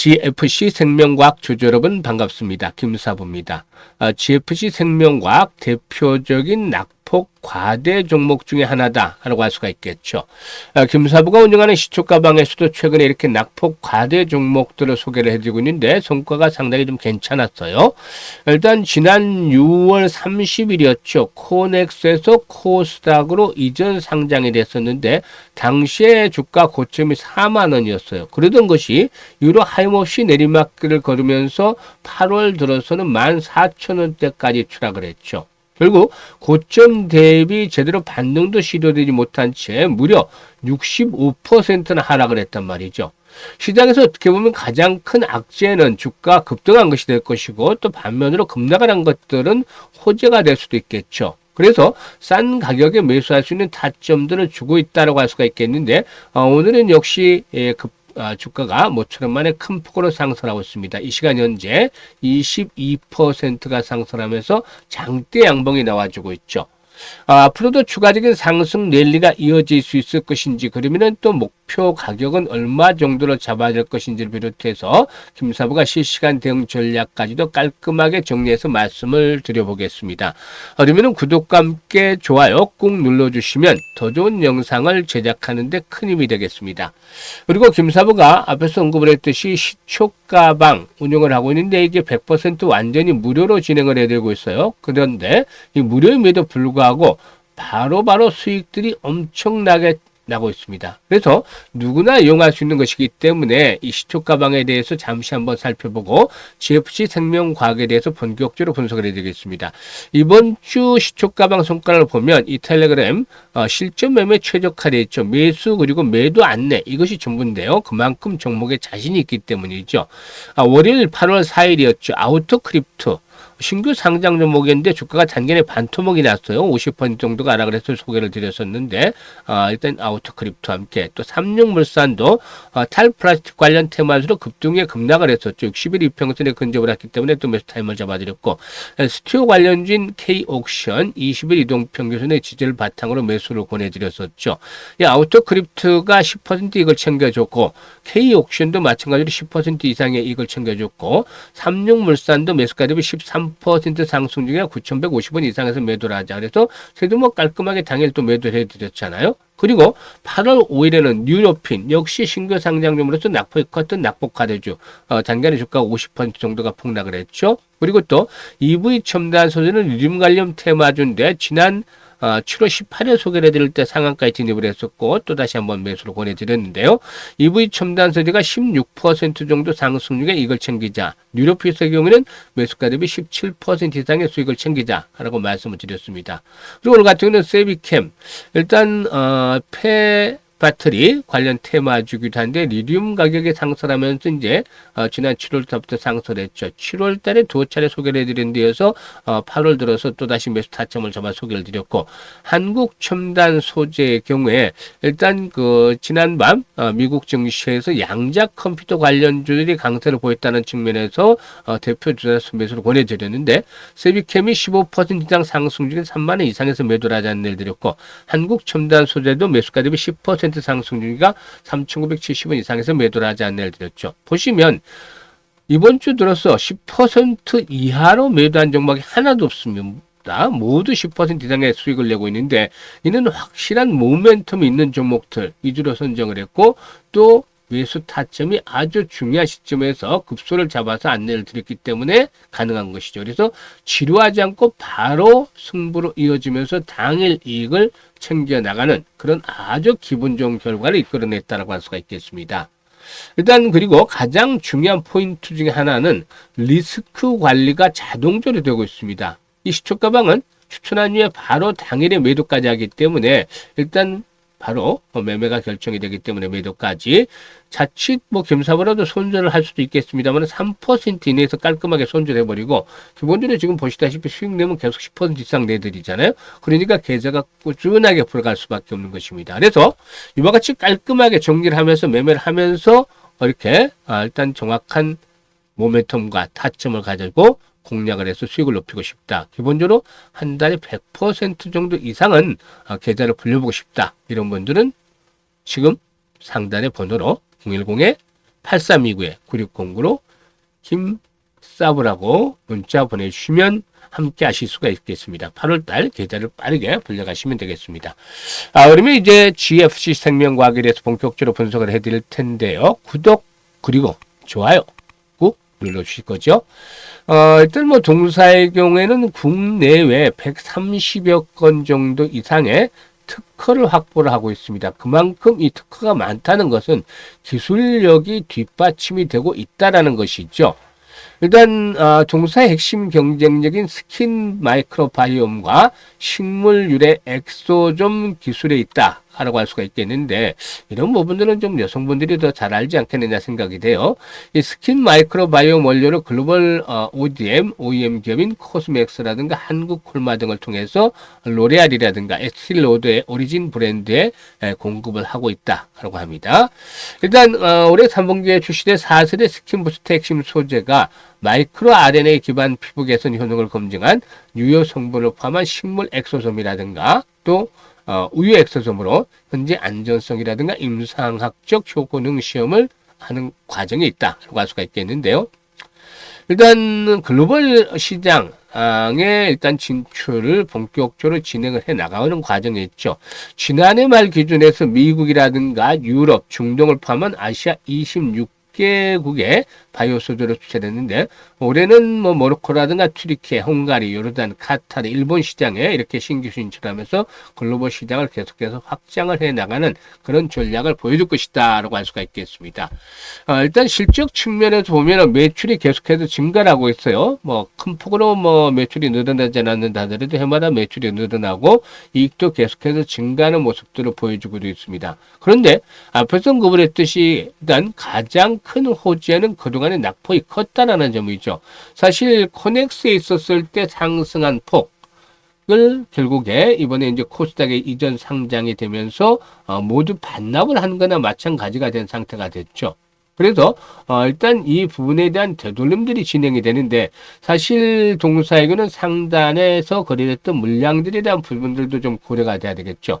GFC 생명과학 주주 여러분 반갑습니다. 김사부입니다. 아, GFC 생명과학 대표적인 낙 폭 과대 종목 중에 하나다라고 할 수가 있겠죠. 아, 김사부가 운영하는 시초가방에서도 최근에 이렇게 낙폭 과대 종목들을 소개를 해드리고 있는데 성과가 상당히 좀 괜찮았어요. 일단 지난 6월 30일이었죠. 코넥스에서 코스닥으로 이전 상장이 됐었는데 당시에 주가 고점이 4만 원이었어요. 그러던 것이 유로 하염없이 내리막길을 걸으면서 8월 들어서는 14,000원대까지 추락을 했죠. 결국 고점 대비 제대로 반등도 시도되지 못한 채 무려 65%나 하락을 했단 말이죠. 시장에서 어떻게 보면 가장 큰 악재는 주가 급등한 것이 될 것이고 또 반면으로 급락을 한 것들은 호재가 될 수도 있겠죠. 그래서 싼 가격에 매수할 수 있는 타점들을 주고 있다고 할 수가 있겠는데 어, 오늘은 역시 예, 급 아, 주가가 모처럼 만에 큰 폭으로 상승하고 있습니다. 이 시간 현재 22%가 상승하면서 장대 양봉이 나와주고 있죠. 아, 앞으로도 추가적인 상승 랠리가 이어질 수 있을 것인지 그러면은 또 목표 가격은 얼마 정도로 잡아야 될 것인지를 비롯해서 김사부가 실시간 대응 전략까지도 깔끔하게 정리해서 말씀을 드려보겠습니다. 그러면은 구독과 함께 좋아요 꾹 눌러주시면 더 좋은 영상을 제작하는데 큰 힘이 되겠습니다. 그리고 김사부가 앞에서 언급을 했듯이 시초 가방 운영을 하고 있는데 이게 100% 완전히 무료로 진행을 해드리고 있어요. 그런데 이 무료임에도 불구하고 바로바로 바로 수익들이 엄청나게 나고 있습니다. 그래서 누구나 이용할 수 있는 것이기 때문에 이 시초 가방에 대해서 잠시 한번 살펴보고 GFC 생명과학에 대해서 본격적으로 분석을 해드리겠습니다. 이번 주 시초 가방 손가락을 보면 이 텔레그램 어, 실전 매매 최적화되어 있죠. 매수 그리고 매도 안내 이것이 전부인데요. 그만큼 종목에 자신이 있기 때문이죠. 아, 월요일 8월 4일이었죠. 아우터 크립트 신규 상장 종목인데 주가가 단기에 반토막이 났어요. 50% 정도가 하락을 해서 소개를 드렸었는데 아, 일단 아우터 크립토와 함께 또 삼육물산도 아, 탈플라스틱 관련 테마주로 급등에 급락을 했었죠. 60일 이평선에 근접을 했기 때문에 또 매수 타임을 잡아드렸고 스티오 관련주인 K옥션 20일 이동평균선의 지지를 바탕으로 매수를 권해드렸었죠. 이 아우터 크립트가 10% 이익을 챙겨줬고 K옥션도 마찬가지로 10% 이상의 이익을 챙겨줬고 삼육물산도 매수가 대비 13 3% 상승 중에 9,150원 이상에서 매도를 하자. 그래서 저희도 뭐 깔끔하게 당일 또 매도를 해드렸잖아요. 그리고 8월 5일에는 뉴로핀 역시 신규 상장점으로서 낙폭이 컸던 낙폭카드주 어, 단간의 주가가 50% 정도가 폭락을 했죠. 그리고 또 EV 첨단 소재는 리튬 관련 테마주인데 지난 어, 7월 18일 소개를 해드릴 때 상한가에 진입을 했었고 또 다시 한번 매수를 권해드렸는데요. EV 첨단 소재가 16% 정도 상승률에 이걸 챙기자. 뉴로피스의 경우는 매수가 대비 17% 이상의 수익을 챙기자라고 말씀을 드렸습니다. 그리고 오늘 같은 경우는 세비캠 일단 어, 폐 배터리 관련 테마주기도 한데 리튬 가격이 상승하면서 이제 어, 지난 7월부터 상승했죠. 7월 달에 두 차례 소개를 해드린 데에서 어, 8월 들어서 또다시 매수 타점을 잡아 소개를 드렸고 한국 첨단 소재의 경우에 일단 그 지난밤 어, 미국 증시에서 양자 컴퓨터 관련주들이 강세를 보였다는 측면에서 어, 대표 주자 매수를 권해드렸는데 세비캠이 15% 이상 상승 중에 3만 원 이상에서 매도를 하자는 일 드렸고 한국 첨단 소재도 매수가 대비 10% 10% 상승 중이가 3,970원 이상에서 매도를 하지 않는 드렸죠. 보시면 이번 주 들어서 10% 이하로 매도한 종목이 하나도 없습니다. 모두 10% 이상의 수익을 내고 있는데 이는 확실한 모멘텀이 있는 종목들 위주로 선정을 했고 또 매수 타점이 아주 중요한 시점에서 급소를 잡아서 안내를 드렸기 때문에 가능한 것이죠. 그래서 지루하지 않고 바로 승부로 이어지면서 당일 이익을 챙겨 나가는 그런 아주 기분 좋은 결과를 이끌어냈다라고 할 수가 있겠습니다. 일단 그리고 가장 중요한 포인트 중에 하나는 리스크 관리가 자동적으로 되고 있습니다. 이 시초 가방은 추천한 후에 바로 당일에 매도까지 하기 때문에 일단 바로 매매가 결정이 되기 때문에 매도까지 자칫 뭐 겸사보라도 손절을 할 수도 있겠습니다만 3% 이내에서 깔끔하게 손절해버리고 기본적으로 지금 보시다시피 수익 내면 계속 10% 이상 내드리잖아요. 그러니까 계좌가 꾸준하게 불어갈 수밖에 없는 것입니다. 그래서 이와 같이 깔끔하게 정리를 하면서 매매를 하면서 이렇게 아, 일단 정확한 모멘텀과 타점을 가지고 공략을 해서 수익을 높이고 싶다. 기본적으로 한 달에 100% 정도 이상은 어, 계좌를 불려보고 싶다. 이런 분들은 지금 상단의 번호로 010에 8329에 9609로 김사부라고 문자 보내주시면 함께 하실 수가 있겠습니다. 8월달 계좌를 빠르게 불려가시면 되겠습니다. 아, 그러면 이제 GFC 생명과학에 대해서 본격적으로 분석을 해드릴 텐데요. 구독 그리고 좋아요 꾹 눌러주실 거죠. 어, 일단 뭐 동사의 경우에는 국내외 130여 건 정도 이상의 특허를 확보를 하고 있습니다. 그만큼 이 특허가 많다는 것은 기술력이 뒷받침이 되고 있다라는 것이죠. 일단 어, 동사의 핵심 경쟁력인 스킨 마이크로바이옴과 식물 유래 엑소좀 기술에 있다. 라고 할 수가 있겠는데 이런 부분들은 좀 여성분들이 더 잘 알지 않겠느냐 생각이 돼요. 이 스킨 마이크로바이옴 원료를 글로벌 어, ODM, OEM 기업인 코스맥스라든가 한국 콜마 등을 통해서 로레알이라든가 에스틸로드의 오리진 브랜드에 에, 공급을 하고 있다라고 합니다. 일단 어, 올해 3분기에 출시된 4세대 스킨 부스트 핵심 소재가 마이크로 RNA 기반 피부 개선 효능을 검증한 유효 성분을 포함한 식물 엑소솜이라든가 또 어, 우유 엑소솜으로 현재 안전성이라든가 임상학적 효능 시험을 하는 과정이 있다라고 할 수가 있겠는데요. 일단 글로벌 시장에 일단 진출을 본격적으로 진행을 해 나가는 과정이 있죠. 지난해 말 기준에서 미국이라든가 유럽, 중동을 포함한 아시아 26개국의 바이오 소재로 출시됐는데 올해는 뭐 모로코라든가 튀르키예, 헝가리, 요르단, 카타르, 일본 시장에 이렇게 신규 진출하면서 글로벌 시장을 계속해서 확장을 해 나가는 그런 전략을 보여줄 것이다라고 할 수가 있겠습니다. 어, 일단 실적 측면에서 보면 매출이 계속해서 증가하고 있어요. 뭐 큰 폭으로 뭐 매출이 늘어나지 않았는다 하더라도 해마다 매출이 늘어나고 이익도 계속해서 증가하는 모습들을 보여주고 있습니다. 그런데 앞에서 언급했듯이 일단 가장 큰 호재는 그동안 그동안의 낙폭이 컸다라는 점이죠. 사실 코넥스에 있었을 때 상승한 폭 을 결국에 이번에 이제 코스닥에 이전 상장이 되면서 어, 모두 반납을 한 거나 마찬가지가 된 상태가 됐죠. 그래서 어, 일단 이 부분에 대한 되돌림들이 진행이 되는데 사실 동사에게는 상단에서 거래됐던 물량들에 대한 부분들도 좀 고려가 돼야 되겠죠.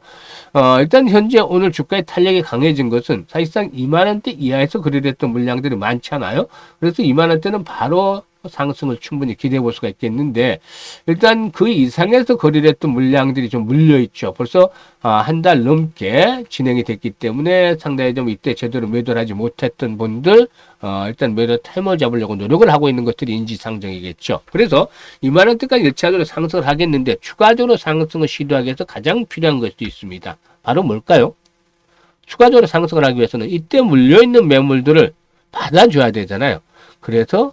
어, 일단 현재 오늘 주가의 탄력이 강해진 것은 사실상 2만 원대 이하에서 거래됐던 물량들이 많잖아요. 그래서 2만 원대는 바로 상승을 충분히 기대해 볼 수가 있겠는데 일단 그 이상에서 거래를 했던 물량들이 좀 물려 있죠. 벌써 아, 한달 넘게 진행이 됐기 때문에 상당히 좀 이때 제대로 매도를 하지 못했던 분들 어, 일단 매도 타임을 잡으려고 노력을 하고 있는 것들이 인지상정이겠죠. 그래서 2만 원대까지 일차적으로 상승을 하겠는데 추가적으로 상승을 시도하기 위해서 가장 필요한 것도 있습니다. 바로 뭘까요? 추가적으로 상승을 하기 위해서는 이때 물려 있는 매물들을 받아줘야 되잖아요. 그래서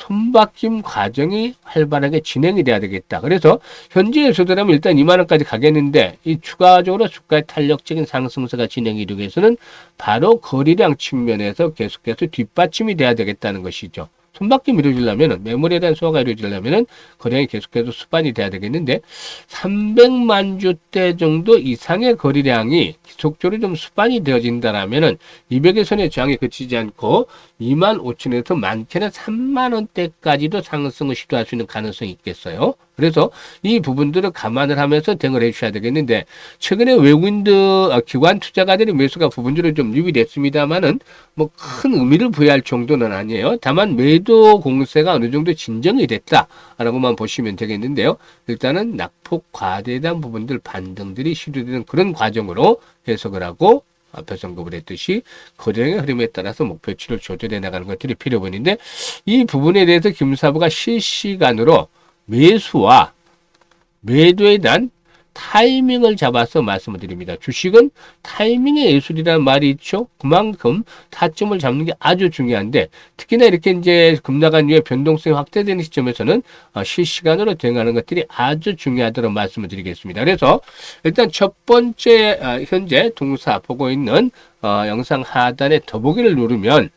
손바뀜 과정이 활발하게 진행이 돼야 되겠다. 그래서 현재에서라면 일단 2만 원까지 가겠는데 이 추가적으로 주가의 탄력적인 상승세가 진행이 되기 위해서는 바로 거리량 측면에서 계속해서 뒷받침이 돼야 되겠다는 것이죠. 손바뀜 이루어지려면 매물에 대한 소화가 이루어지려면 거래량이 계속해서 수반이 돼야 되겠는데 300만 주대 정도 이상의 거래량이 지속적으로 좀 수반이 되어진다라면은 200의 선의 저항에 그치지 않고 2만 5천에서 많게는 3만 원대까지도 상승을 시도할 수 있는 가능성이 있겠어요. 그래서 이 부분들을 감안을 하면서 대응을 해주셔야 되겠는데 최근에 외국인들 아, 기관 투자가들이 매수가 부분적으로 좀 유입됐습니다만은 뭐 큰 의미를 부여할 정도는 아니에요. 다만 매도 공세가 어느 정도 진정이 됐다라고만 보시면 되겠는데요. 일단은 낙폭 과대한 부분들 반등들이 시도되는 그런 과정으로 해석을 하고 앞에서 언급을 했듯이 거래량의 흐름에 따라서 목표치를 조절해 나가는 것들이 필요분인데 이 부분에 대해서 김사부가 실시간으로 매수와 매도에 대한 타이밍을 잡아서 말씀을 드립니다. 주식은 타이밍의 예술이라는 말이 있죠. 그만큼 타점을 잡는 게 아주 중요한데 특히나 이렇게 이제 급락한 이후에 변동성이 확대되는 시점에서는 어, 실시간으로 대응하는 것들이 아주 중요하다고 말씀을 드리겠습니다. 그래서 일단 첫 번째 어, 현재 동사 보고 있는 어, 영상 하단에 더보기를 누르면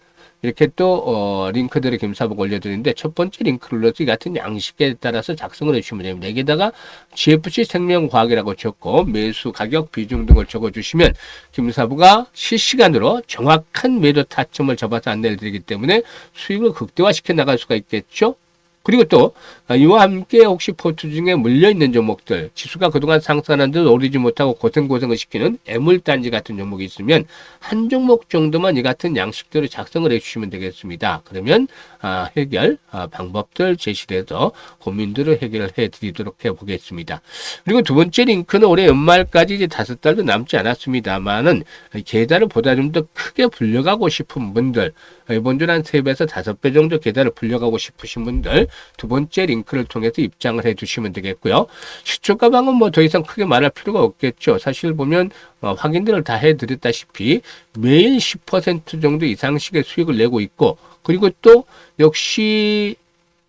이렇게 또 어, 링크들을 겸사복 올려드리는데 첫 번째 링크를 눌러서 이 같은 양식에 따라서 작성을 해주시면 됩니다. 여기다가 GFC 생명과학이라고 적고 매수 가격 비중 등을 적어주시면 김사부가 실시간으로 정확한 매도 타점을 잡아서 안내를 드리기 때문에 수익을 극대화시켜 나갈 수가 있겠죠. 그리고 또 아, 이와 함께 혹시 포트 중에 물려 있는 종목들, 지수가 그동안 상승하는 듯 오르지 못하고 고생고생을 시키는 애물단지 같은 종목이 있으면 한 종목 정도만 이 같은 양식대로 작성을 해주시면 되겠습니다. 그러면 아, 해결 아, 방법들 제시돼서 고민들을 해결을 해드리도록 해보겠습니다. 그리고 두 번째 링크는 올해 연말까지 이제 다섯 달도 남지 않았습니다만은 계좌를 보다 좀 더 크게 불려가고 싶은 분들 이번 주 한 세 배에서 다섯 배 정도 계좌를 불려가고 싶으신 분들 두 번째 링크를 통해서 입장을 해주시면 되겠고요. 시초 가 방은 뭐 더 이상 크게 말할 필요가 없겠죠. 사실 보면 어, 확인들을 다 해드렸다시피 매일 10% 정도 이상씩의 수익을 내고 있고 그리고 또 역시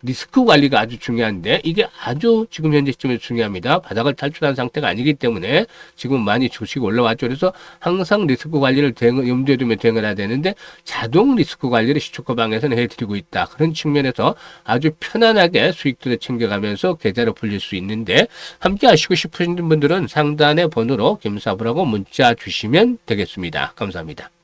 리스크 관리가 아주 중요한데 이게 아주 지금 현재 시점에서 중요합니다. 바닥을 탈출한 상태가 아니기 때문에 지금 많이 주식이 올라왔죠. 그래서 항상 리스크 관리를 대응, 염두에 두며 대응을 해야 되는데 자동 리스크 관리를 시초가 방에서는 해드리고 있다. 그런 측면에서 아주 편안하게 수익들을 챙겨가면서 계좌를 불릴 수 있는데 함께 하시고 싶으신 분들은 상단의 번호로 김사부라고 문자 주시면 되겠습니다. 감사합니다.